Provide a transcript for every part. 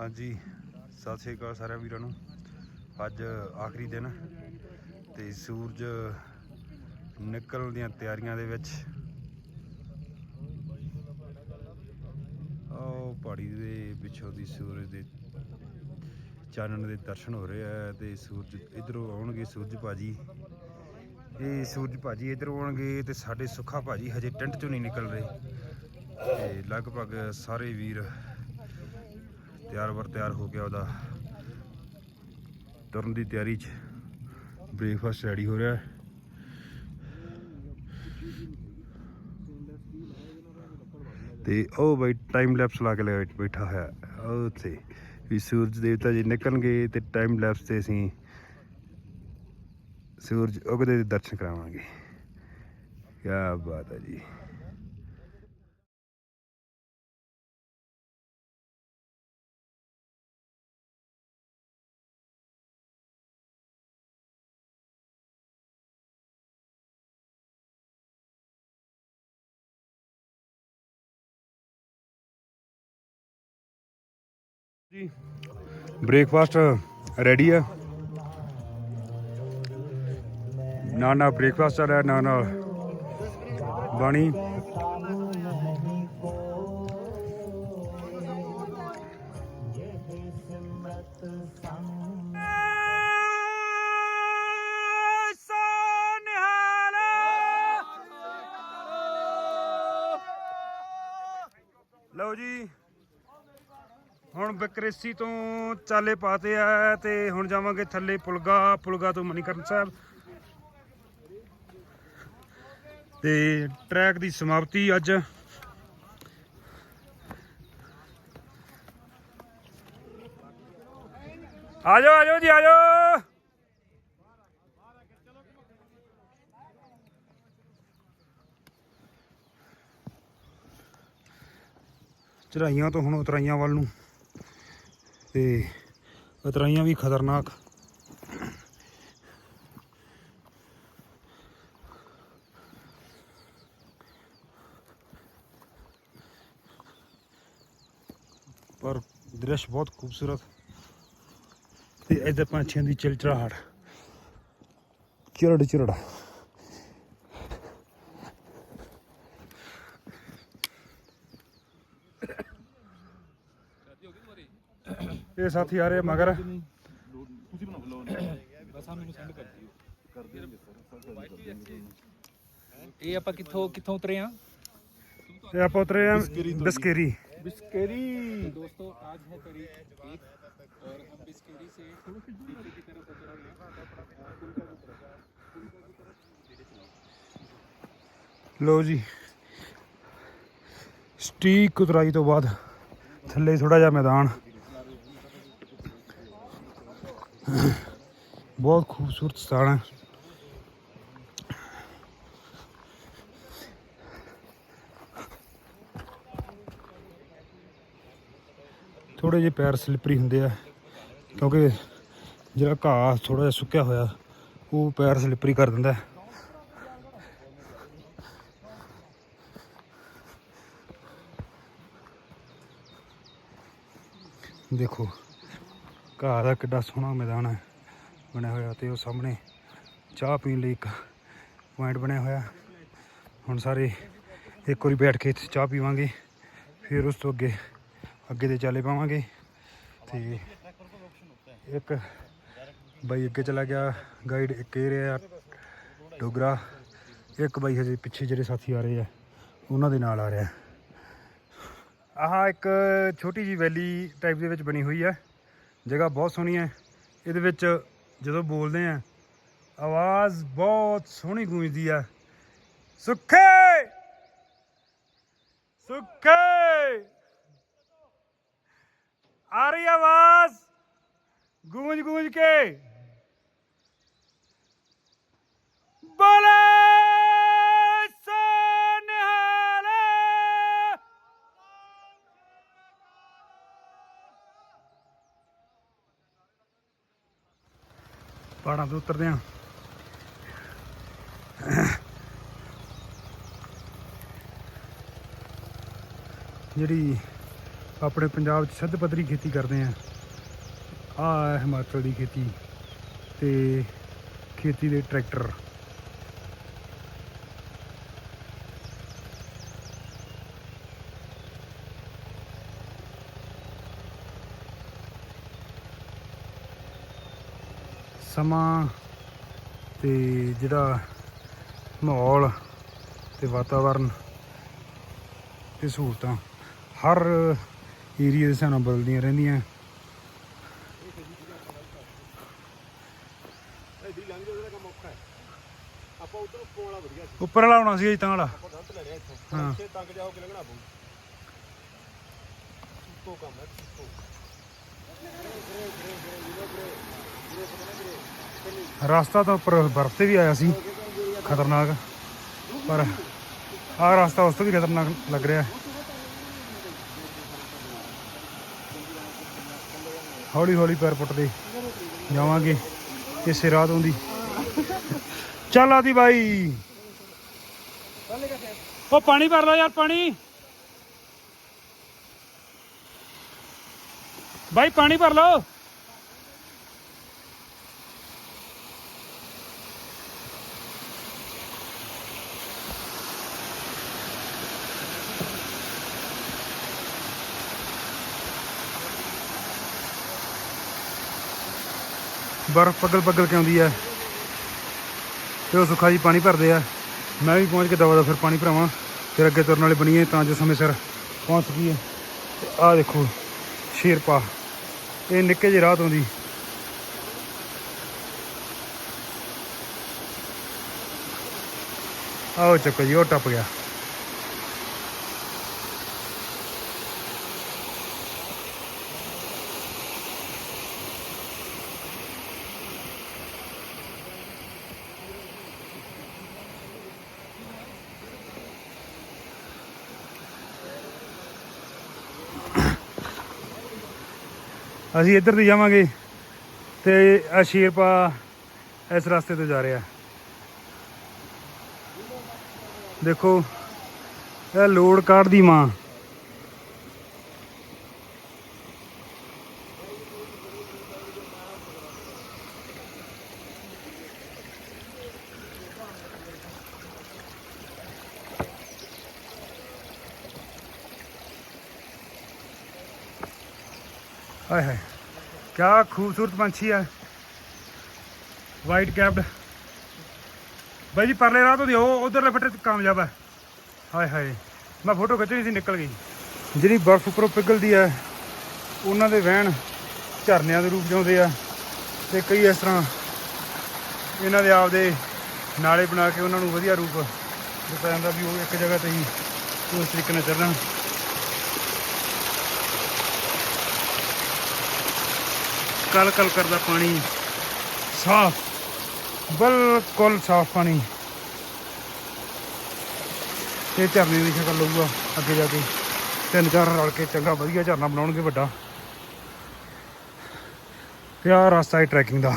ਹਾਂਜੀ, ਸਤਿ ਸ੍ਰੀ ਅਕਾਲ ਸਾਰਿਆਂ ਵੀਰਾਂ ਨੂੰ। ਅੱਜ ਆਖਰੀ ਦਿਨ ਤੇ ਸੂਰਜ ਨਿਕਲਣ ਦੀਆਂ ਤਿਆਰੀਆਂ ਦੇ ਵਿੱਚ। ਉਹ ਪਹਾੜੀ ਦੇ ਪਿੱਛੋਂ ਦੀ ਸੂਰਜ ਦੇ ਚਾਨਣ ਦੇ ਦਰਸ਼ਨ ਹੋ ਰਹੇ ਆ ਤੇ ਸੂਰਜ ਇਧਰੋਂ ਆਉਣਗੇ ਸੂਰਜ ਭਾਜੀ। ਇਹ ਸੂਰਜ ਭਾਜੀ ਇਧਰੋਂ ਆਉਣਗੇ ਤੇ ਸਾਡੇ ਸੁੱਖਾ ਭਾਜੀ ਹਜੇ ਟੈਂਟ ਚੋਂ ਨਹੀਂ ਨਿਕਲ ਰਹੇ। ਤੇ ਲਗਭਗ ਸਾਰੇ ਵੀਰ ਤਿਆਰ ਵਰ ਤਿਆਰ ਹੋ ਗਿਆ ਉਹਦਾ ਤੁਰਨ ਦੀ ਤਿਆਰੀ 'ਚ ਬ੍ਰੇਕਫਾਸਟ ਰੈਡੀ ਹੋ ਰਿਹਾ ਹੈ। ਤੇ ਉਹ ਬਈ ਟਾਈਮ ਲੈਪਸ ਲਾ ਕੇ ਲੈ ਬੈਠਾ ਹੋਇਆ ਉੱਥੇ ਵੀ ਸੂਰਜ ਦੇਵਤਾ ਜੀ ਨਿਕਲਣਗੇ ਤੇ ਟਾਈਮ ਲੈਪਸ ਤੇ ਅਸੀਂ ਸੂਰਜ ਉਗਦੇ ਦੇ ਦਰਸ਼ਨ ਕਰਾਵਾਂਗੇ। ਕੀ ਬਾਤ ਹੈ ਜੀ। ਜੀ। ਬ੍ਰੇਕਫਾਸਟ ਰੈਡੀ ਆ। ਨਾ ਨਾ ਬ੍ਰੇਕਫਾਸਟ ਆ ਰਿਹਾ ਨਾ ਨਾਲ ਬਾਣੀ। ਲਓ ਜੀ, ਹੁਣ ਬਕਰੇਸੀ ਤੋਂ ਚਾਲੇ ਪਾਤੇ ਆ ਤੇ ਹੁਣ ਜਾਵਾਂਗੇ ਥੱਲੇ ਪੁਲਗਾ ਪੁਲਗਾ ਤੋਂ ਮਨੀਕਰਨ ਸਾਹਿਬ। ਤੇ ਟਰੈਕ ਦੀ ਸਮਾਪਤੀ ਅੱਜ। ਆਜੋ ਆਜੋ ਜੀ, ਆਜੋ। ਚੜਾਈਆਂ ਤੋਂ ਹੁਣ ਉਤਰਾਈਆਂ ਵੱਲ ਨੂੰ। ਤੇ ਉਤਰਾਈਆਂ ਵੀ ਖਤਰਨਾਕ ਪਰ ਦ੍ਰਿਸ਼ ਬਹੁਤ ਖੂਬਸੂਰਤ ਤੇ ਇੱਧਰ ਪੰਛੀਆਂ ਦੀ ਚਿਲਚਰਾਹਟ ਚਿਰੜ ਚਿਰੜ ਇਹ ਸਾਥੀ ਆ ਰਹੇ ਮਗਰ ਇਹ ਆਪਾਂ ਕਿੱਥੋਂ ਕਿੱਥੋਂ ਉਤਰੇ ਆ ਇਹ ਆਪਾਂ ਉਤਰੇ ਆ ਬਿਸਕੇਰੀ बिस्केरी दोस्तों आज है तारीख एक और हम बिस्केरी से नीचे की तरफ उतर रहे हैं ਲੋ ਜੀ ਸਟੀਕ ਉਤਰਾਈ ਤੋਂ ਬਾਅਦ ਥੱਲੇ ਥੋੜਾ ਜਿਹਾ ਮੈਦਾਨ ਬਹੁਤ ਖੂਬਸੂਰਤ ਸਥਾਨ ਹੈ ਥੋੜੇ ਜਿਹੇ ਪੈਰ ਸਲਿਪਰੀ ਹੁੰਦੇ ਆ, ਕਿਉਂਕਿ ਜਿਹੜਾ ਘਾਹ ਥੋੜਾ ਜਿਹਾ ਸੁੱਕਿਆ ਹੋਇਆ, ਉਹ ਪੈਰ ਸਲਿਪਰੀ ਕਰ ਦਿੰਦਾ ਦੇਖੋ, ਘਾਹ ਦਾ ਕਿੱਡਾ ਸੋਹਣਾ ਮੈਦਾਨ ਹੈ, ਬਣਿਆ ਹੋਇਆ ਤੇ ਉਹ ਸਾਹਮਣੇ ਚਾਹ ਪੀਣ ਲਈ ਇੱਕ ਪੁਆਇੰਟ ਬਣਿਆ ਹੋਇਆ। ਹੁਣ ਸਾਰੇ ਇੱਕ ਵਾਰੀ ਬੈਠ ਕੇ ਇੱਥੇ ਚਾਹ ਪੀਵਾਂਗੇ, ਫਿਰ ਉਸ ਤੋਂ ਅੱਗੇ ਅੱਗੇ 'ਤੇ ਚਾਲੇ ਪਾਵਾਂਗੇ। ਤੇ ਇੱਕ ਬਾਈ ਅੱਗੇ ਚਲਾ ਗਿਆ ਗਾਈਡ ਇੱਕ ਇਹ ਰਿਹਾ, ਡੋਗਰਾ। ਇੱਕ ਬਾਈ ਹਜੇ ਪਿੱਛੇ ਜਿਹੜੇ ਸਾਥੀ ਆ ਰਹੇ ਆ, ਉਹਨਾਂ ਦੇ ਨਾਲ ਆ ਰਿਹਾ। ਆਹ ਇੱਕ ਛੋਟੀ ਜੀ ਵੈਲੀ ਟਾਈਪ ਦੇ ਵਿੱਚ ਬਣੀ ਹੋਈ ਹੈ ਜਗ੍ਹਾ ਬਹੁਤ ਸੋਹਣੀ ਹੈ ਇਹਦੇ ਵਿੱਚ ਜਦੋਂ ਬੋਲਦੇ ਆ, ਆਵਾਜ਼ ਬਹੁਤ ਸੋਹਣੀ ਗੂੰਜਦੀ ਆ। ਸੁੱਖੇ! ਸੁੱਖੇ! ਆ ਰਹੀ ਆਵਾਜ਼। ਗੂੰਜ ਗੂੰਜ ਕੇ। ਬੋਲੇ ਸਨਹਾਲੇ। ਪਹਾੜਾਂ ਤੋਂ ਉਤਰਦੇ ਆ। ਜਿਹੜੀ ਆਪਣੇ ਪੰਜਾਬ 'ਚ ਸਿੱਧ ਪੱਧਰੀ ਖੇਤੀ ਕਰਦੇ ਆ। ਆ ਹੈ ਹਿਮਾਚਲ ਦੀ ਖੇਤੀ ਤੇ ਖੇਤੀ ਦੇ ਟਰੈਕਟਰ। ਸਮਾਂ ਤੇ ਜਿਹੜਾ ਮਾਹੌਲ ਤੇ ਵਾਤਾਵਰਨ ਤੇ ਸਹੂਲਤਾਂ। ਹਰ ਏਰੀਆ ਦੇ ਹਿਸਾਬ ਨਾਲ ਬਦਲਦੀਆਂ ਰਹਿੰਦੀਆਂ। ਉੱਪਰ ਵਾਲਾ ਸੀ ਉੱਪਰ ਵਾਲਾ ਹੋਣਾ ਸੀ ਅਜੇ ਹਾਂ। ਤੱਕ ਜਾਓ ਕਿ ਲੰਘਣਾ ਪਊ ਇੱਕੋ ਕੰਮ ਹੈ। ਰਸਤਾ ਤਾਂ ਉੱਪਰ ਬਰਫ਼ ਤੇ ਵੀ ਆਇਆ ਸੀ, ਖਤਰਨਾਕ। ਪਰ ਆਹ ਰਸਤਾ ਉਸ ਤੋਂ ਵੀ ਖਤਰਨਾਕ ਲੱਗ ਰਿਹਾ। ਹੌਲੀ ਹੌਲੀ ਪੈਰ ਪੁੱਟਦੇ ਜਾਵਾਂਗੇ ਇਸੇ ਰਾਤ ਹੁੰਦੀ ਚੱਲ ਆਦੀ ਬਾਈ। ਉਹ ਪਾਣੀ ਭਰ ਲਓ ਯਾਰ, ਪਾਣੀ। ਬਾਈ ਪਾਣੀ ਭਰ ਲਓ। ਬਰਫ਼ ਪਗਲ ਪਗਲ ਕੇ ਆਉਂਦੀ ਹੈ ਤੇ ਉਹ ਸੁੱਖਾ ਜੀ ਪਾਣੀ ਭਰਦੇ ਆ। ਮੈਂ ਵੀ ਪਹੁੰਚ ਕੇ ਦਵਾ ਦਾ ਫਿਰ ਪਾਣੀ ਭਰਾਵਾਂ। ਫਿਰ ਅੱਗੇ ਤੁਰਨ ਵਾਲੇ ਬਣੀਏ ਤਾਂ ਜੋ ਸਮੇਂ ਸਿਰ ਪਹੁੰਚ ਸਕੀਏ। ਤੇ ਆਹ ਦੇਖੋ, ਸ਼ੇਰਪਾ। ਇਹ ਨਿੱਕੇ ਜਿਹੇ ਰਾਹ ਤੋਂ ਦੀ। ਆਓ ਚੱਕੋ ਜੀ, ਉਹ ਟੱਪ ਗਿਆ। ਅਸੀਂ ਇੱਧਰ ਦੀ ਜਾਵਾਂਗੇ ਤੇ ਆ ਸ਼ੇਰਪਾ ਇਸ ਰਸਤੇ ਤੋਂ ਜਾ ਰਿਹਾ ਦੇਖੋ, ਇਹ ਲੋਡ ਕਾਰਡ ਦੀ ਮਾਂ ਹਾਏ ਹਾਏ ਕਿਆ ਖੂਬਸੂਰਤ ਪੰਛੀ ਆ। ਵਾਈਟ ਕੈਪਡ ਬਾਈ ਜੀ, ਪਰਲੇ ਰਾਹ ਤੋਂ ਦੀ ਉਹ ਉਧਰਲੇ ਫੱਟੇ ਕਾਮਯਾਬ ਹੈ ਹਾਏ ਹਾਏ, ਮੈਂ ਫੋਟੋ ਖਿੱਚਣੀ ਸੀ, ਨਿਕਲ ਗਈ। ਜਿਹੜੀ ਬਰਫ਼ ਉੱਪਰੋਂ ਪਿਘਲਦੀ ਹੈ ਉਹਨਾਂ ਦੇ ਵਹਿਣ ਝਰਨਿਆਂ ਦੇ ਰੂਪ ਜਾਂਦੇ ਆ ਤੇ ਕਈ ਇਸ ਤਰ੍ਹਾਂ ਇਹਨਾਂ ਦੇ ਆਪਦੇ ਨਾਲੇ ਬਣਾ ਕੇ ਉਹਨਾਂ ਨੂੰ ਵਧੀਆ ਰੂਪ ਦਿੱਤਾ ਜਾਂਦਾ ਵੀ ਉਹ ਇੱਕ ਜਗ੍ਹਾ ਤੇ ਹੀ ਉਸ ਤਰੀਕੇ ਨਾਲ ਚੱਲਣ। ਕਲ ਕਲ ਕਰਦਾ ਪਾਣੀ। ਸਾਫ਼ ਬਿਲਕੁਲ ਸਾਫ਼ ਪਾਣੀ। ਇਹ ਝਰਨੇ ਦੀ ਸ਼ਕਲ ਲਊਗਾ ਅੱਗੇ ਜਾ ਕੇ। ਤਿੰਨ ਚਾਰ ਰਲ ਕੇ ਚੰਗਾ ਵਧੀਆ ਝਰਨਾ ਬਣਾਉਣਗੇ ਵੱਡਾ। ਤੇ ਆਹ ਰਸਤਾ ਹੈ ਟਰੈਕਿੰਗ ਦਾ।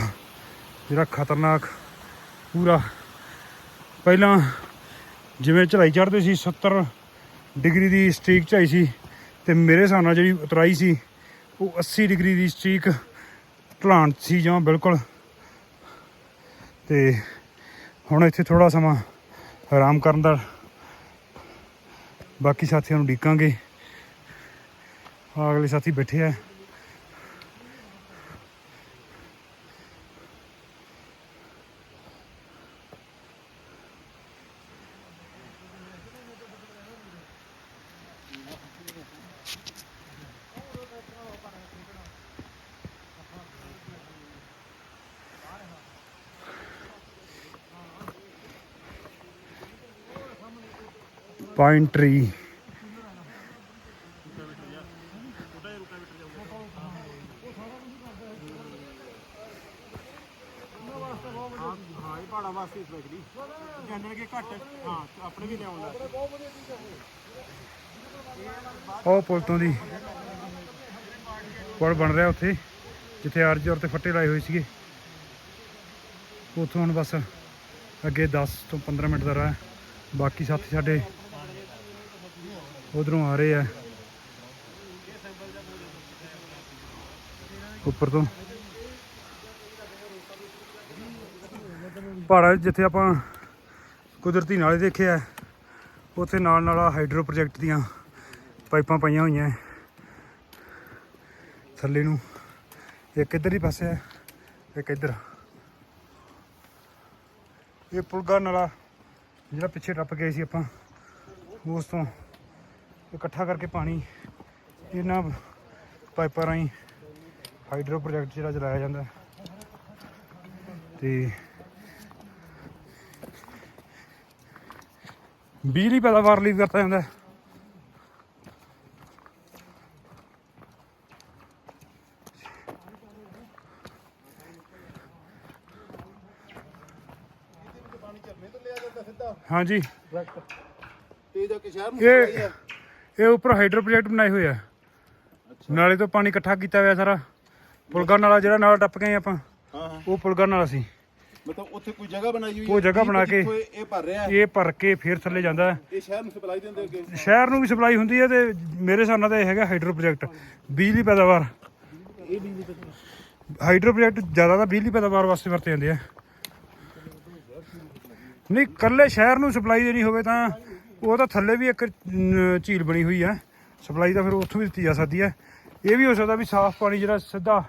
ਜਿਹੜਾ ਖਤਰਨਾਕ ਪੂਰਾ ਪਹਿਲਾਂ ਜਿਵੇਂ ਚੜਾਈ ਚੜਦੇ ਸੀ 70 ਡਿਗਰੀ ਦੀ ਸਟ੍ਰੀਕ ਚਾਈ ਸੀ ਤੇ ਮੇਰੇ ਹਿਸਾਬ ਨਾਲ ਜਿਹੜੀ ਉਤਰਾਈ ਸੀ, ਉਹ 80 ਡਿਗਰੀ ਦੀ ਸਟ੍ਰੀਕ ਢਲਾਣ ਸੀ ਜਾਂ ਬਿਲਕੁਲ। ਤੇ ਹੁਣ ਇੱਥੇ ਥੋੜਾ ਸਮਾਂ ਆਰਾਮ ਕਰਨ ਦਾ। ਬਾਕੀ ਸਾਥੀਆਂ ਨੂੰ ਡੀਕਾਂਗੇ ਅਗਲੇ ਸਾਥੀ ਬੈਠੇ ਆ। ਪਾਈਨ ਟਰੀ ਪਹਾੜਾਂ ਵਾਸਤੇ ਇਸ ਬੈਕਰੀ ਜਨਰਲ ਕੇ ਘੱਟ ਹਾਂ ਆਪਣੇ ਵੀ ਲਿਆਉਂਦਾ ਉਹ ਪੁਲ ਤੋਂ ਦੀ ਪੁਲ ਬਣ ਰਿਹਾ ਉੱਥੇ, ਜਿੱਥੇ ਆਰਜੀ ਔਰ ਤੇ ਫੱਟੇ ਲਾਏ ਹੋਏ ਸੀਗੇ। ਉੱਥੋਂ ਹੁਣ ਬਸ ਅੱਗੇ 10 ਤੋਂ 15 ਮਿੰਟ ਦਾ ਰਾਹ ਬਾਕੀ ਸਾਥੀ ਸਾਡੇ ਉਧਰੋਂ ਆ ਰਹੇ ਆ। ਉੱਪਰ ਤੋਂ। ਪਹਾੜਾਂ ਜਿੱਥੇ ਆਪਾਂ ਕੁਦਰਤੀ ਨਾਲੇ ਦੇਖਿਆ ਉੱਥੇ ਨਾਲ ਨਾਲ ਹਾਈਡਰੋ ਪ੍ਰੋਜੈਕਟ ਦੀਆਂ ਪਾਈਪਾਂ ਪਈਆਂ ਹੋਈਆਂ। ਥੱਲੇ ਨੂੰ ਇੱਕ ਇੱਧਰ ਹੀ ਪਾਸੇ ਹੈ ਇੱਕ ਇੱਧਰ। ਇਹ ਪੁਲਗਾ ਨਾਲਾ ਜਿਹੜਾ ਪਿੱਛੇ ਟੱਪ ਗਏ ਸੀ ਆਪਾਂ, ਉਸ ਤੋਂ ਇਕੱਠਾ ਕਰਕੇ ਪਾਣੀ ਇਹਨਾਂ ਪਾਈਪਾਂ ਰਾਹੀਂ ਹਾਈਡਰੋ ਪ੍ਰੋਜੈਕਟ ਜਿਹੜਾ ਚਲਾਇਆ ਜਾਂਦਾ। ਤੇ ਬਿਜਲੀ ਪੈਦਾਵਾਰ ਲਈ ਵਰਤਿਆ ਜਾਂਦਾ। ਹਾਂਜੀ ਤੇ ਜੋ ਕਿ ਸ਼ਹਿਰ ਨੂੰ ਇਹ ਇਹ ਉੱਪਰ ਹਾਈਡਰੋ ਪ੍ਰੋਜੈਕਟ ਬਣਾਏ ਹੋਏ ਆ। ਨਾਲੇ ਤੋਂ ਪਾਣੀ ਇਕੱਠਾ ਕੀਤਾ ਹੋਇਆ ਸਾਰਾ। ਪੁਲਗਾ ਨਾਲਾ ਜਿਹੜਾ ਨਾਲ ਟੱਪ ਗਏ ਆਪਾਂ ਹਾਂ ਹਾਂ। ਉਹ ਪੁਲਗਾ ਨਾਲਾ ਸੀ। ਮਤਲਬ ਉੱਥੇ ਕੋਈ ਜਗ੍ਹਾ ਬਣਾਈ ਹੋਈ ਉਹ ਜਗ੍ਹਾ ਬਣਾ ਕੇ- ਜਿੱਥੋਂ ਇਹ ਇਹ ਭਰ ਰਿਹਾ ਹੈ, ਇਹ ਭਰ ਕੇ ਫੇਰ ਥੱਲੇ ਜਾਂਦਾ ਹੈ। ਇਹ ਸ਼ਹਿਰ ਨੂੰ ਸਪਲਾਈ ਦਿੰਦੇ ਅੱਗੇ? ਸ਼ਹਿਰ ਨੂੰ ਵੀ ਸਪਲਾਈ ਹੁੰਦੀ ਹੈ ਤੇ ਮੇਰੇ ਹਿਸਾਬ ਨਾਲ ਤਾਂ ਇਹ ਹੈਗਾ ਹਾਈਡਰੋ ਪ੍ਰੋਜੈਕਟ। ਬਿਜਲੀ ਪੈਦਾਵਾਰ। ਇਹ ਬਿਜਲੀ ਹਾਈਡਰੋ ਪ੍ਰੋਜੈਕਟ ਜ਼ਿਆਦਾ ਤਾਂ ਬਿਜਲੀ ਪੈਦਾਵਾਰ ਵਾਸਤੇ ਵਰਤੇ ਜਾਂਦੇ ਆ। ਨਹੀਂ ਕੱਲੇ ਸ਼ਹਿਰ ਨੂੰ ਸਪਲਾਈ ਦੇਣੀ ਹੋਵੇ ਤਾਂ ਉਹ ਤਾਂ ਥੱਲੇ ਵੀ ਇੱਕ ਝੀਲ ਬਣੀ ਹੋਈ ਹੈ। ਸਪਲਾਈ ਤਾਂ ਫਿਰ ਉੱਥੋਂ ਵੀ ਦਿੱਤੀ ਜਾ ਸਕਦੀ ਹੈ। ਇਹ ਵੀ ਹੋ ਸਕਦਾ ਵੀ ਸਾਫ਼ ਪਾਣੀ ਜਿਹੜਾ ਸਿੱਧਾ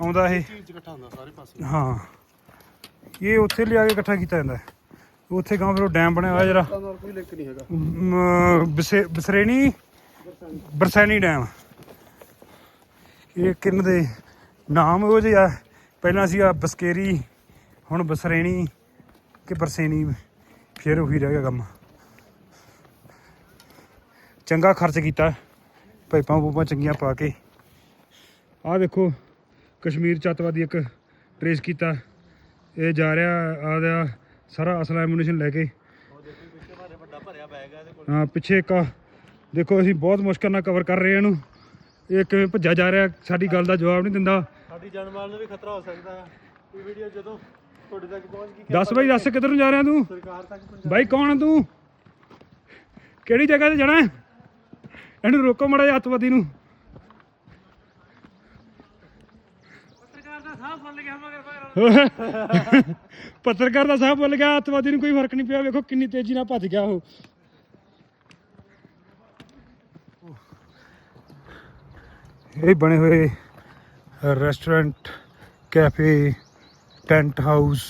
ਆਉਂਦਾ ਇਹ। ਝੀਲ ਚ ਇਕੱਠਾ ਹੁੰਦਾ ਸਾਰੇ ਪਾਸੇ। ਹਾਂ। ਇਹ ਉੱਥੇ ਲਿਆ ਕੇ ਇਕੱਠਾ ਕੀਤਾ ਜਾਂਦਾ। ਉੱਥੇ ਗਾਂ ਫਿਰ ਉਹ ਡੈਮ ਬਣਿਆ ਹੋਇਆ ਜਿਹੜਾ। ਕੋਈ ਲਿੰਕ ਨਹੀਂ ਹੈਗਾ। ਮ, ਬਸੇ- ਬਸਰੇਣੀ ਬਰਸੈਣੀ ਡੈਮ। ਇਹ ਕਿੰਨ ਦੇ ਨਾਮ ਉਹ ਜਿਹੇ ਪਹਿਲਾਂ ਸੀ ਆ ਬਸਕੇਰੀ ਹੁਣ ਬਸਰੇਣੀ ਕਿ ਬਰਸੇਣੀ। ਫਿਰ ਉਹੀ ਰਹਿ ਗਿਆ ਕੰਮ। ਚੰਗਾ ਖਰਚ ਕੀਤਾ, ਪਾਈਪਾਂ ਪੂਪਾਂ ਚੰਗੀਆਂ ਪਾ ਕੇ। ਆਹ ਦੇਖੋ, ਕਸ਼ਮੀਰ ਚ ਇੱਕ ਟਰੇਸ ਕੀਤਾ। ਇਹ ਜਾ ਰਿਹਾ ਆਦਾ ਸਾਰਾ ਅਸਲ ਐਮੂਨੀਸ਼ਨ ਲੈ ਕੇ। ਹਾਂ, ਪਿੱਛੇ ਇੱਕ ਦੇਖੋ, ਅਸੀਂ ਬਹੁਤ ਮੁਸ਼ਕਲ ਨਾਲ ਕਵਰ ਕਰ ਰਹੇ ਹਾਂ ਇਹਨੂੰ। ਇਹ ਕਿਵੇਂ ਭੱਜਾ ਜਾ ਰਿਹਾ, ਸਾਡੀ ਗੱਲ ਦਾ ਜਵਾਬ ਨਹੀਂ ਦਿੰਦਾ। ਸਾਡੀ ਜਾਨ ਮਾਲ ਨੂੰ ਵੀ ਖਤਰਾ ਹੋ ਸਕਦਾ। ਹੈ ਇਹ ਵੀਡੀਓ ਜਦੋਂ ਤੁਹਾਡੇ ਤੱਕ ਪਹੁੰਚ ਗਈ। ਦੱਸ ਬਾਈ ਦੱਸ ਕਿੱਧਰ ਨੂੰ ਜਾ ਰਿਹਾ ਤੂੰ? ਸਰਕਾਰ ਤੱਕ ਬਾਈ ਕੌਣ ਆ ਤੂੰ? ਕਿਹੜੀ ਜਗ੍ਹਾ ਤੇ ਜਾਣਾ ਹੈ? ਇਹਨੂੰ ਰੋਕੋ ਮੜਾ ਜਿਹਾ ਅੱਤਵਾਦੀ ਨੂੰ। ਪੱਤਰਕਾਰ ਦਾ ਸਾਹ ਭੁੱਲ ਗਿਆ ਅੱਤਵਾਦੀ ਨੂੰ ਕੋਈ ਫ਼ਰਕ ਨਹੀਂ ਪਿਆ। ਵੇਖੋ ਕਿੰਨੀ ਤੇਜ਼ੀ ਨਾਲ ਭੱਜ ਗਿਆ ਉਹ। ਇਹ ਬਣੇ ਹੋਏ ਰੈਸਟੋਰੈਂਟ ਕੈਫੇ ਟੈਂਟ ਹਾਊਸ।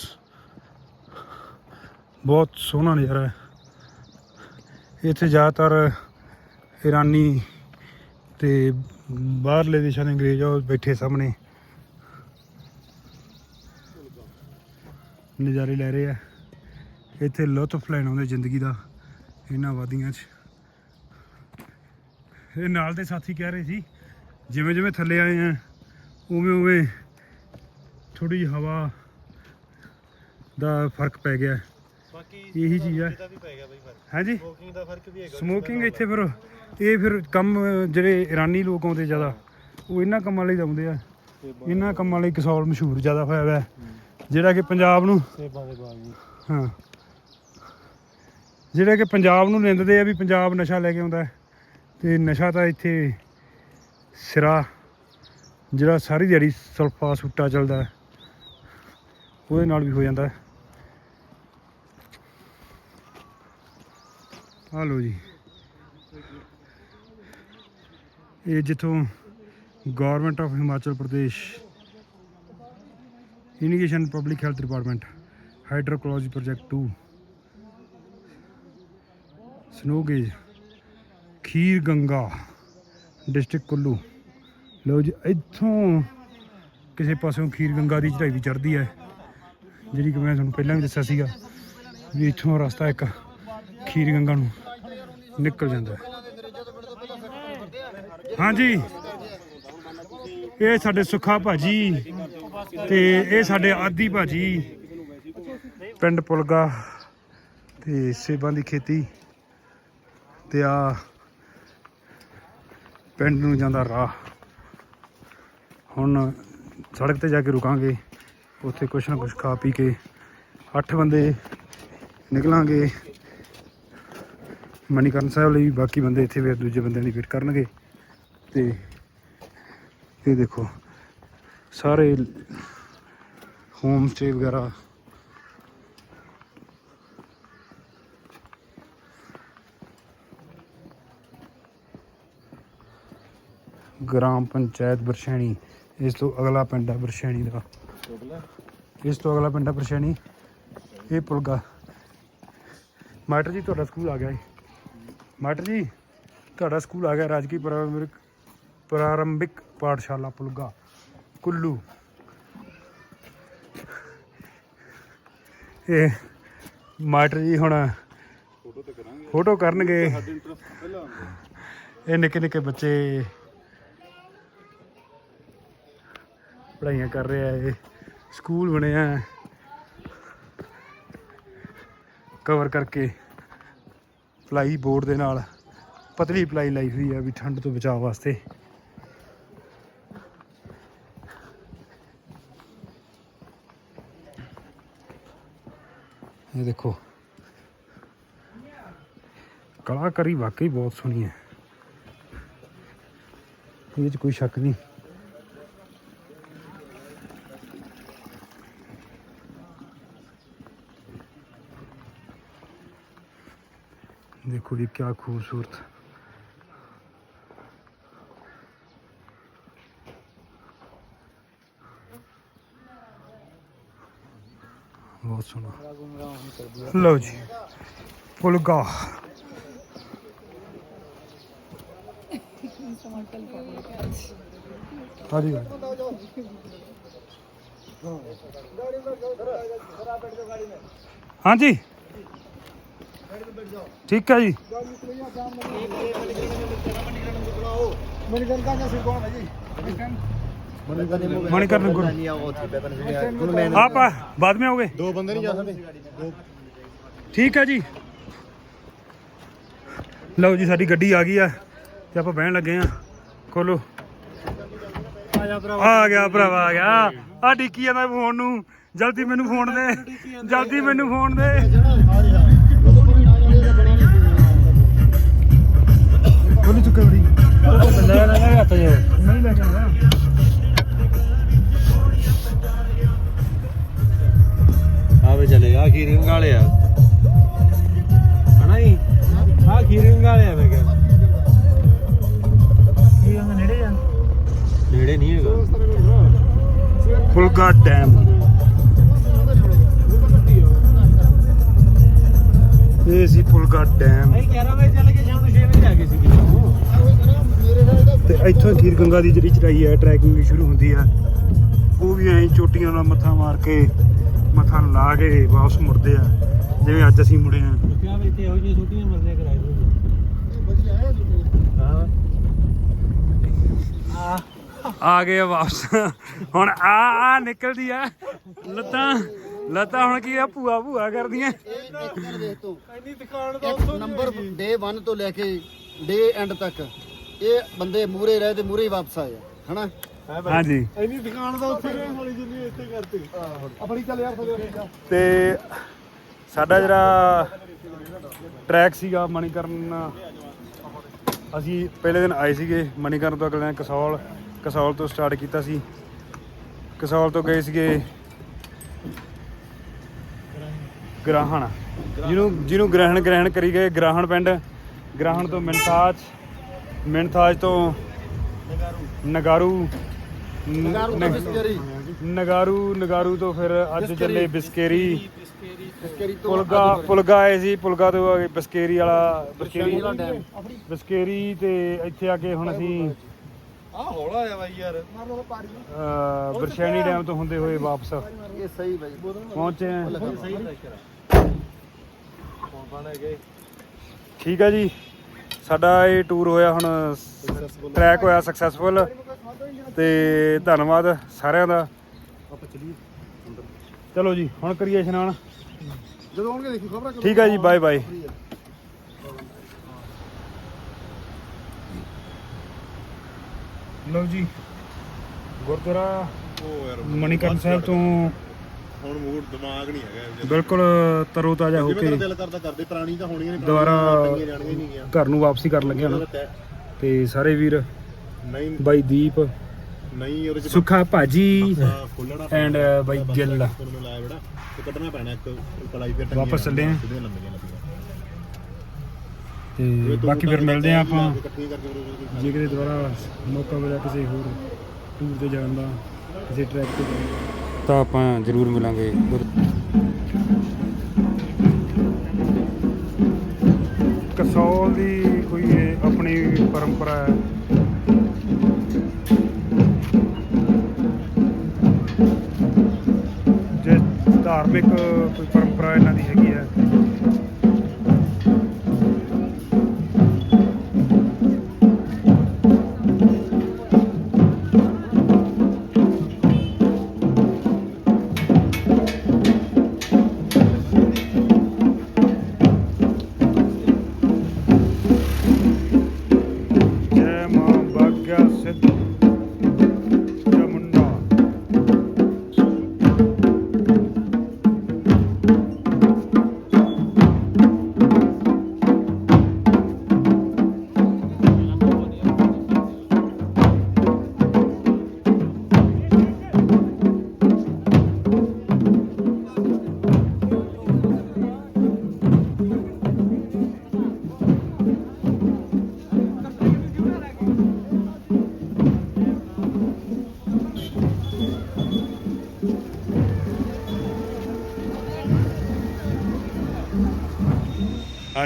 ਬਹੁਤ ਸੋਹਣਾ ਨਜ਼ਾਰਾ ਹੈ। ਇੱਥੇ ਜ਼ਿਆਦਾਤਰ ਇਰਾਨੀ ਤੇ ਬਾਹਰਲੇ ਦੇਸ਼ਾਂ ਦੇ ਅੰਗਰੇਜ਼ ਆ ਬੈਠੇ ਸਾਹਮਣੇ। ਨਜ਼ਾਰੇ ਲੈ ਰਹੇ ਆ। ਇੱਥੇ ਲੁਤਫ ਲੈਣ ਆਉਂਦੇ ਜ਼ਿੰਦਗੀ ਦਾ, ਇਹਨਾਂ ਵਾਦੀਆਂ 'ਚ। ਇਹ ਨਾਲ ਦੇ ਸਾਥੀ ਕਹਿ ਰਹੇ ਸੀ ਜਿਵੇਂ ਜਿਵੇਂ ਥੱਲੇ ਆਏ ਆ ਉਵੇਂ ਉਵੇਂ ਥੋੜੀ ਜਿਹੀ ਹਵਾ ਦਾ ਫ਼ਰਕ ਪੈ ਗਿਆ। ਬਾਕੀ ਇਹੀ ਚੀਜ਼ ਹੈ ਦਾ ਵੀ ਪੈ ਗਿਆ ਬਈ ਫ਼ਰਕ। ਹਾਂਜੀ? ਸਮੋਕਿੰਗ ਦਾ ਫ਼ਰਕ ਵੀ ਹੈਗਾ। ਸਮੋਕਿੰਗ ਇੱਥੇ ਫਿਰ ਇਹ ਫਿਰ ਕੰਮ ਜਿਹੜੇ ਇਰਾਨੀ ਲੋਕ ਆਉਂਦੇ ਜ਼ਿਆਦਾ ਉਹ ਇਹਨਾਂ ਕੰਮਾਂ ਲਈ ਆਉਂਦੇ ਆ। ਇਹਨਾਂ ਕੰਮਾਂ ਲਈ ਕਸੌਲ ਮਸ਼ਹੂਰ ਜ਼ਿਆਦਾ ਹੋਇਆ ਹੋਇਆ। ਹੈ। ਜਿਹੜਾ ਕਿ ਪੰਜਾਬ ਨੂੰ ਸੇਬਾਂ ਦੇ ਬਾਗ ਜੀ। ਹਾਂ। ਜਿਹੜੇ ਕਿ ਪੰਜਾਬ ਨੂੰ ਨਿੰਦਦੇ ਆ ਵੀ ਪੰਜਾਬ ਨਸ਼ਾ ਲੈ ਕੇ ਆਉਂਦਾ ਹੈ। ਤੇ ਨਸ਼ਾ ਤਾਂ ਇੱਥੇ ਸਿਰਾ ਜਿਹੜਾ ਸਾਰੀ ਦਿਹਾੜੀ ਸਲਫਾ ਸੁੱਟਾ ਚੱਲਦਾ ਉਹਦੇ ਨਾਲ ਵੀ ਹੋ ਜਾਂਦਾ ਆ ਲਓ ਜੀ। ਇਹ ਜਿੱਥੋਂ government of Himachal Pradesh irrigation public health department hydrogeology project 2 snow gauge Kheer Ganga district Kullu ਲਓ ਜੀ, ਇੱਥੋਂ ਕਿਸੇ ਪਾਸਿਓਂ ਖੀਰ ਗੰਗਾ ਦੀ ਚੜ੍ਹਾਈ ਵੀ ਚੜ੍ਹਦੀ ਹੈ। ਜਿਹੜੀ ਕਿ ਮੈਂ ਤੁਹਾਨੂੰ ਪਹਿਲਾਂ ਵੀ ਦੱਸਿਆ ਸੀਗਾ ਵੀ ਇੱਥੋਂ ਰਸਤਾ ਇੱਕ ਖੀਰ ਗੰਗਾ ਨੂੰ ਨਿਕਲ ਜਾਂਦਾ ਹਾਂਜੀ। ਇਹ ਸਾਡੇ ਸੁੱਖਾ ਭਾਜੀ ਤੇ ਇਹ ਸਾਡੇ ਆਦੀ ਭਾਜੀ। ਪਿੰਡ ਪੁਲਗਾ ਤੇ ਸੇਬਾਂ ਦੀ ਖੇਤੀ ਤੇ ਆ ਪਿੰਡ ਨੂੰ ਜਾਂਦਾ ਰਾਹ। ਹੁਣ ਸੜਕ ਤੇ ਜਾ ਕੇ ਰੁਕਾਂਗੇ। ਉੱਥੇ ਕੁਛ ਨਾ ਕੁਛ ਖਾ ਪੀ ਕੇ ਅੱਠ ਬੰਦੇ ਨਿਕਲਾਂਗੇ। ਮਨੀਕਰਨ ਸਾਹਿਬ ਲਈ ਬਾਕੀ ਬੰਦੇ ਇੱਥੇ ਫਿਰ ਦੂਜੇ ਬੰਦਿਆਂ ਦੀ ਵੇਟ ਕਰਨਗੇ। ਤੇ ਇਹ ਦੇਖੋ, ਸਾਰੇ ਹੋਮ ਸਟੇ ਵਗੈਰਾ। ਗ੍ਰਾਮ ਪੰਚਾਇਤ ਬਰਸ਼ੈਣੀ, ਇਸ ਤੋਂ ਅਗਲਾ ਪਿੰਡ ਹੈ ਬਰਸ਼ੈਣੀ ਦਾ। ਇਸ ਤੋਂ ਅਗਲਾ ਪਿੰਡ ਹੈ ਬਰਸ਼ੈਣੀ, ਇਹ ਪੁਲਗਾ। ਮਾਟਰ ਜੀ, ਤੁਹਾਡਾ ਸਕੂਲ ਆ ਗਿਆ ਜੀ। ਮਾਸਟਰ ਜੀ ਤੁਹਾਡਾ ਸਕੂਲ ਆ ਗਿਆ ਰਾਜਕੀ ਪ੍ਰਾਇਮਰੀ ਪ੍ਰਾਰੰਭਿਕ ਪਾਠਸ਼ਾਲਾ ਪੁਲਗਾ ਕੁੱਲੂ। ਇਹ ਮਾਸਟਰ ਜੀ ਹੁਣ ਫੋਟੋ ਤੇ ਕਰਾਂਗੇ। ਫੋਟੋ ਕਰਨਗੇ। ਸਾਡੇ ਇੰਟਰਸਟ ਪਹਿਲਾਂ ਆਉਂਦੇ ਇਹ ਨਿੱਕੇ ਨਿੱਕੇ ਬੱਚੇ ਪੜ੍ਹਾਈਆਂ ਕਰ ਰਹੇ ਆ ਇਹ ਸਕੂਲ ਬਣਿਆ। ਕਵਰ ਕਰਕੇ ਪਲਾਈ ਬੋਰਡ ਦੇ ਨਾਲ ਪਤਲੀ ਪਲਾਈ ਲਾਈ ਹੋਈ ਆ ਵੀ ਠੰਡ ਤੋਂ ਬਚਾਅ ਵਾਸਤੇ। ਇਹ ਦੇਖੋ। ਕਲਾਕਾਰੀ ਵਾਕਈ ਬਹੁਤ ਸੋਹਣੀ ਹੈ। ਇਹ 'ਚ ਕੋਈ ਸ਼ੱਕ ਨਹੀਂ। ਦੇਖੋ ਜੀ ਕੀ ਖੂਬਸੂਰਤ। ਬਹੁਤ ਸੋਹਣਾ। ਲਓ ਜੀ ਪੁਲਗਾ। ਹਾਂਜੀ ਹਾਂਜੀ। ਠੀਕ ਹੈ ਜੀ। ਮਨੀਕਰਨ ਦਾ ਆਪ ਆ, ਬਾਅਦ ਮੇਂ ਹੋਗੇ ਦੋ ਬੰਦੇ ਨਹੀਂ ਜਾ ਸਕਦੇ। ਠੀਕ ਹੈ ਜੀ। ਲਓ ਜੀ ਸਾਡੀ ਗੱਡੀ ਆ ਗਈ ਆ ਤੇ ਆਪਾਂ ਬਹਿਣ ਲੱਗੇ ਆ। ਖੋਲੋ। ਆ ਗਿਆ ਭਰਾਵਾ ਆ ਗਿਆ। ਆ ਡਿੱਕੀ ਜਾਂਦਾ ਫੋਨ ਨੂੰ। ਜਲਦੀ ਮੈਨੂੰ ਫੋਨ ਦੇ। ਜਲਦੀ ਮੈਨੂੰ ਫੋਨ ਦੇ। ਬੜੀ ਲੈ ਲੈ ਹੱਥ ਜੇ ਨਹੀਂ ਲੈ ਕੇ ਆਉਂਦਾ ਆਵੇ ਚਲੇਗਾ ਖੀਰਿੰਗ ਵਾਲੇ ਆ। ਹਨਾ ਜੀ? ਆ ਖੀਰਿੰਗ ਵਾਲੇ ਆ ਮੈਂ ਕਿਹਾ। ਇਹ ਉਹਨਾਂ ਨੇੜੇ ਆ ਨੇੜੇ ਨਹੀਂ ਹੈਗਾ। ਫੁਲਗਾ ਡੈਮ। ਇਹ ਸੀ ਫੁਲਗਾ ਡੈਮ। ਅਸੀਂ 11 ਵਜੇ ਚੱਲ ਕੇ ਸ਼ਾਮ ਨੂੰ 6 ਵਜੇ ਤੇ ਇੱਥੋਂ ਖੀਰ ਗੰਗਾ ਦੀ ਜਿਹੜੀ ਚੜਾਈ ਹੈ ਟਰੈਕਿੰਗ ਵੀ ਸ਼ੁਰੂ ਹੁੰਦੀ ਹੈ ਉਹ ਵੀ ਐਂ ਚੋਟੀਆਂ ਨਾਲ ਮੱਥਾ ਮਾਰ ਕੇ ਮੱਥਾ ਲਾ ਕੇ ਵਾਪਸ ਮੁੜਦੇ ਆ। ਜਿਵੇਂ ਅੱਜ ਅਸੀਂ ਮੁੜੇ ਆ। ਕਿਹਾ ਵੀ ਇੱਥੇ ਇਹੋ ਜਿਹੀਆਂ ਛੁੱਟੀਆਂ ਮਿਲਦੇ ਕਰਾਏ ਹਾਂ। ਆ ਗਏ ਆ ਵਾਪਸ। ਹੁਣ ਆ ਆ ਨਿਕਲਦੀ ਆ। ਲੱਤਾਂ ਲੱਤਾਂ ਹੁਣ ਕੀ ਆ ਭੂਆ ਭੂਆ ਕਰਦੀਆਂ। ਦੇਖ ਤੂੰ। ਇੰਨੀ ਦੁਕਾਨ ਦਾ ਇੱਕ ਨੰਬਰ ਡੇ 1 ਤੋਂ ਲੈ ਕੇ ਡੇ ਐਂਡ ਤੱਕ। ਇਹ ਬੰਦੇ ਮੂਰੇ ਰਹੇ ਤੇ ਮੂਰੇ ਹੀ ਵਾਪਸ ਆਏ ਆ ਹਨਾ? ਹਾਂਜੀ। ਇੰਨੀ ਦੁਕਾਨ ਦਾ ਉੱਥੇ ਰਹਿਣ ਵਾਲੀ ਜਿੰਨੀ ਇੱਥੇ ਕਰਤੀ। ਆਪਣੀ ਚੱਲ ਯਾਰ ਥੱਲੇ ਤੇ ਸਾਡਾ ਜਿਹੜਾ ਟਰੈਕ ਸੀਗਾ ਮਣੀਕਰਨ ਅਸੀਂ ਪਹਿਲੇ ਦਿਨ ਆਏ ਸੀਗੇ ਮਣੀਕਰਨ ਤੋਂ ਅਗਲੇ ਦਿਨ ਕਸੌਲ। ਕਸੌਲ ਤੋਂ ਸਟਾਰਟ ਕੀਤਾ ਸੀ। ਕਸੌਲ ਤੋਂ ਗਏ ਸੀਗੇ ਗ੍ਰਾਹਣ। ਜਿਹਨੂੰ ਜਿਹਨੂੰ ਗ੍ਰਹਿਣ ਗ੍ਰਹਿਣ ਕਰੀ ਗਏ ਗ੍ਰਾਹਣ ਪਿੰਡ। ਗ੍ਰਾਹਣ ਤੋਂ ਮਿੰਥਾਜ ਮਿੰਥਾਜ ਤੋਂ ਨਗਾਰੂ ਨਗਾਰੂ ਤੋਂ ਬਿਸਕਰੀ। ਨਗਾਰੂ ਨਗਾਰੂ ਤੋਂ ਫਿਰ ਅੱਜ। ਚੱਲੇ ਬਿਸਕੇਰੀ। ਪੁਲਗਾ ਪੁਲਗਾ ਆਏ ਸੀ ਪੁਲਗਾ ਤੋਂ ਆ ਕੇ ਬਿਸਕੇਰੀ ਵਾਲਾ ਬਿਸਕੇਰੀ। ਬਿਸਕੇਰੀ ਤੇ ਇੱਥੇ ਆ ਕੇ ਹੁਣ ਅਸੀਂ ਆ ਹੌਲਾ ਆ ਬਾਈ ਯਾਰ। ਬਰਸ਼ੈਣੀ ਡੈਮ ਤੋਂ ਹੁੰਦੇ ਹੋਏ ਵਾਪਸ। ਇਹ ਸਹੀ ਬਾਈ। ਪਹੁੰਚੇ ਗਏ ਠੀਕ ਹੈ ਜੀ। ਸਾਡਾ ਇਹ ਟੂਰ ਹੋਇਆ ਹੁਣ ਟਰੈਕ ਹੋਇਆ ਸਕਸੈਸਫੁਲ ਤੇ ਧੰਨਵਾਦ ਸਾਰਿਆਂ ਦਾ। ਆਪਾਂ ਚਲੀਏ। ਚਲੋ ਜੀ ਹੁਣ ਕਰੀਏ ਇਸ਼ਨਾਨ। ਜਦੋਂ ਆਉਣਗੇ ਦੇਖੀ ਖਬਰਾਂ ਠੀਕ ਹੈ ਜੀ ਬਾਏ ਬਾਏ ਲਓ ਜੀ ਗੁਰਦੁਆਰਾ ਮਣੀਕਰਨ ਸਾਹਿਬ ਤੋਂ ਹੁਣ ਮੂਡ ਦਿਮਾਗ ਨਹੀਂ ਹੈਗਾ ਬਿਲਕੁਲ ਤਰੋ ਤਾਜ਼ਾ ਹੋ ਜਿਵੇਂ ਕੇ ਤੇਰਾ ਦਿਲ ਕਰਦਾ ਕਰਦੇ ਪੁਰਾਣੀ ਤਾਂ ਹੋਣੀਆਂ ਨਹੀਂ ਦੁਬਾਰਾ ਟੰਗੀਆਂ ਜਾਣਗੀਆਂ ਹੀ ਨਹੀਂ ਗਿਆ। ਘਰ ਨੂੰ ਵਾਪਸੀ ਕਰਨ ਲੱਗੇ ਹੁਣ ਤੇ ਸਾਰੇ ਵੀਰ ਨਹੀਂ। ਬਾਈ ਦੀਪ ਨਹੀਂ ਉਹਦੇ ਚ ਸੁੱਖਾ ਭਾਜੀ ਖੋਲਣਾ ਐਂਡ ਬਾਈ ਗਿੱਲ ਲਾਇਆ ਬੜਾ ਤੇ ਕੱਢਣਾ ਪੈਣਾ ਇੱਕ ਪਲਾਈ ਫਿਰ ਟੰਗੀਆਂ ਵਾਪਸ ਚੱਲੇ ਆਂ। ਸਿੱਧੀਆਂ ਤੇ ਬਾਕੀ ਫਿਰ ਮਿਲਦੇ ਆ ਆਪਾਂ। ਇਕੱਠੀਆਂ ਕਰਕੇ ਫਿਰ ਉਹਦੇ ਜੇ ਕਿਤੇ ਦੁਬਾਰਾ ਮੌਕਾ ਮਿਲਿਆ ਕਿਸੇ ਹੋਰ ਟੂਰ ਤੇ ਜਾਣ ਦਾ ਕਿਸੇ ਟਰੈਕ ਤੇ ਜਾਣ ਦਾ। ਤਾਂ ਆਪਾਂ ਜ਼ਰੂਰ ਮਿਲਾਂਗੇ। ਕਸੌਲ ਦੀ ਕੋਈ ਆਪਣੀ ਪਰੰਪਰਾ ਹੈ? ਜੇ ਧਾਰਮਿਕ ਕੋਈ ਪਰੰਪਰਾ ਇਹਨਾਂ ਦੀ ਹੈਗੀ ਹੈ?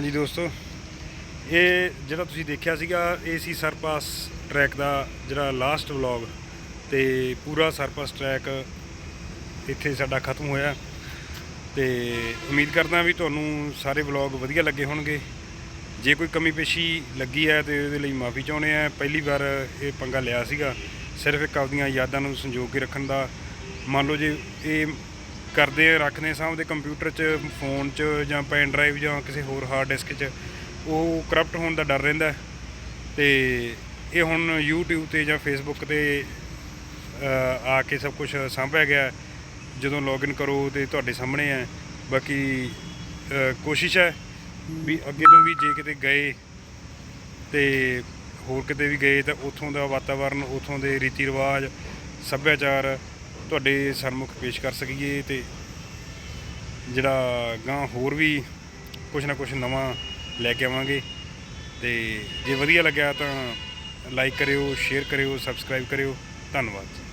ਹਾਂਜੀ ਦੋਸਤੋ, ਇਹ ਜਿਹੜਾ ਤੁਸੀਂ ਦੇਖਿਆ ਸੀਗਾ, ਇਹ ਸੀ ਸਰਪਾਸ ਟਰੈਕ ਦਾ ਜਿਹੜਾ ਲਾਸਟ ਵਲੌਗ ਤੇ ਪੂਰਾ ਸਰਪਾਸ ਟਰੈਕ ਇੱਥੇ ਸਾਡਾ ਖਤਮ ਹੋਇਆ। ਤੇ ਉਮੀਦ ਕਰਦਾ ਵੀ ਤੁਹਾਨੂੰ ਸਾਰੇ ਵਲੌਗ ਵਧੀਆ ਲੱਗੇ ਹੋਣਗੇ। ਜੇ ਕੋਈ ਕਮੀ ਪੇਸ਼ੀ ਲੱਗੀ ਹੈ ਤੇ ਉਹਦੇ ਲਈ ਮਾਫੀ ਚਾਹੁੰਦੇ ਆ ਪਹਿਲੀ ਵਾਰ ਇਹ ਪੰਗਾ ਲਿਆ ਸੀਗਾ, ਸਿਰਫ ਇੱਕ ਆਪਦੀਆਂ ਯਾਦਾਂ ਨੂੰ ਸੰਜੋਗ ਕੇ ਰੱਖਣ ਦਾ। ਮੰਨ ਲਓ ਜੇ ਇਹ ਕਰਦੇ ਆ, ਰੱਖਦੇ ਸਾਹਮਣੇ ਕੰਪਿਊਟਰ 'ਚ ਫੋਨ 'ਚ ਜਾਂ ਪੈਨ ਡਰਾਈਵ ਜਾਂ ਕਿਸੇ ਹੋਰ ਹਾਰਡ ਡਿਸਕ 'ਚ ਉਹ ਕਰਪਟ ਹੋਣ ਦਾ ਡਰ ਰਹਿੰਦਾ ਤੇ ਇਹ ਹੁਣ YouTube ਤੇ ਜਾਂ Facebook ਤੇ ਆ ਕੇ ਸਭ ਕੁਝ ਸਾਂਭਿਆ ਗਿਆ ਜਦੋਂ ਲੌਗਇਨ ਕਰੋ ਤੇ ਤੁਹਾਡੇ ਸਾਹਮਣੇ ਹੈ। ਬਾਕੀ ਕੋਸ਼ਿਸ਼ ਹੈ ਵੀ ਅੱਗੇ ਤੋਂ ਵੀ ਜੇ ਕਿਤੇ ਗਏ ਤੇ ਹੋਰ ਕਿਤੇ ਵੀ ਗਏ ਤਾਂ ਉੱਥੋਂ ਦਾ ਵਾਤਾਵਰਨ ਉੱਥੋਂ ਦੇ ਰੀਤੀ ਰਿਵਾਜ ਸੱਭਿਆਚਾਰ ਤੁਹਾਡੇ ਸਨਮੁਖ ਪੇਸ਼ ਕਰ ਸਕੀਏ ਤੇ ਜਿਹੜਾ ਗਾਂ ਹੋਰ ਵੀ ਕੁਝ ਨਾ ਕੁਝ ਨਵਾਂ ਲੈ ਕੇ ਆਵਾਂਗੇ। ਤੇ ਜੇ ਵਧੀਆ ਲੱਗਿਆ ਤਾਂ ਲਾਈਕ ਕਰਿਓ ਸ਼ੇਅਰ ਕਰਿਓ ਸਬਸਕ੍ਰਾਈਬ ਕਰਿਓ। ਧੰਨਵਾਦ ਜੀ।